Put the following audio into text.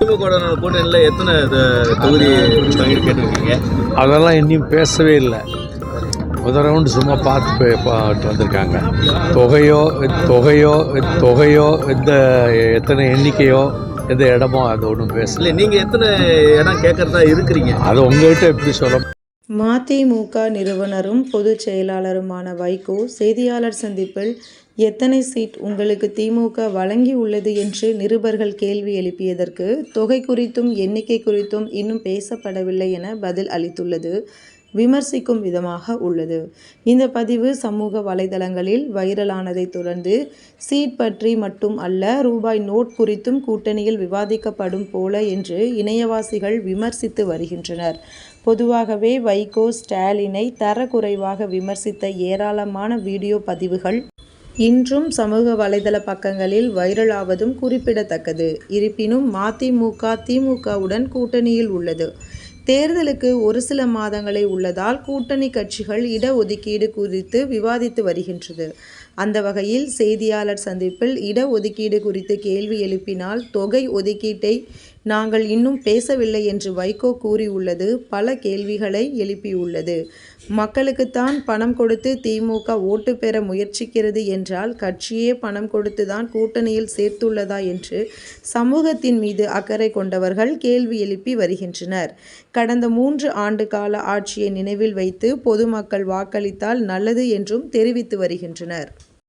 கூட்டணியில் எத்தனை தொகுதி பங்கீடு கேட்டிருக்கீங்க அதெல்லாம் இன்னும் பேசவே இல்லை. முதல் ரவுண்டு சும்மா பார்த்து வந்திருக்காங்க. தொகையோ தொகையோ தொகையோ எந்த எத்தனை எண்ணிக்கையோ எந்த இடமோ அது ஒன்றும் பேசல. இல்லை நீங்கள் எத்தனை இடம் கேட்கறதா இருக்கிறீங்க? அது உங்கள்கிட்ட எப்படி சொல்ல மதிமுக நிறுவனரும் பொதுச் செயலாளருமான வைகோ செய்தியாளர் சந்திப்பில் எத்தனை சீட் உங்களுக்கு திமுக வழங்கி உள்ளது என்று நிருபர்கள் கேள்வி எழுப்பியதற்கு தொகை குறித்தும் எண்ணிக்கை குறித்தும் இன்னும் பேசப்படவில்லை என பதில் அளித்துள்ளது விமர்சிக்கும் விதமாக உள்ளது. இந்த பதிவு சமூக வலைதளங்களில் வைரலானதை தொடர்ந்து சீட் பற்றி மட்டும் அல்ல ரூபாய் நோட் குறித்தும் கூட்டணியில் விவாதிக்கப்படும் போல என்று இணையவாசிகள் விமர்சித்து வருகின்றனர். பொதுவாகவே வைகோ ஸ்டாலினை தரக்குறைவாக விமர்சித்த ஏராளமான வீடியோ பதிவுகள் இன்றும் சமூக வலைதள பக்கங்களில் வைரலாவதும் குறிப்பிடத்தக்கது. இருப்பினும் மதிமுக திமுகவுடன் கூட்டணியில் உள்ளது. தேர்தலுக்கு ஒரு சில மாதங்களே உள்ளதால் கூட்டணி கட்சிகள் இடஒதுக்கீடு குறித்து விவாதித்து வருகின்றது. அந்த வகையில் செய்தியாளர் சந்திப்பில் இடஒதுக்கீடு குறித்து கேள்வி எழுப்பினால் தொகை ஒதுக்கீட்டை நாங்கள் இன்னும் பேசவில்லை என்று வைகோ கூறியுள்ளது பல கேள்விகளை எழுப்பியுள்ளது. மக்களுக்குத்தான் பணம் கொடுத்து திமுக ஓட்டு பெற முயற்சிக்கிறது என்றால் கட்சியே பணம் கொடுத்துதான் கூட்டணியில் சேர்த்துள்ளதா என்று சமூகத்தின் மீது அக்கறை கொண்டவர்கள் கேள்வி எழுப்பி வருகின்றனர். கடந்த மூன்று ஆண்டு கால ஆட்சியை நினைவில் வைத்து பொதுமக்கள் வாக்களித்தால் நல்லது என்றும் தெரிவித்து வருகின்றனர்.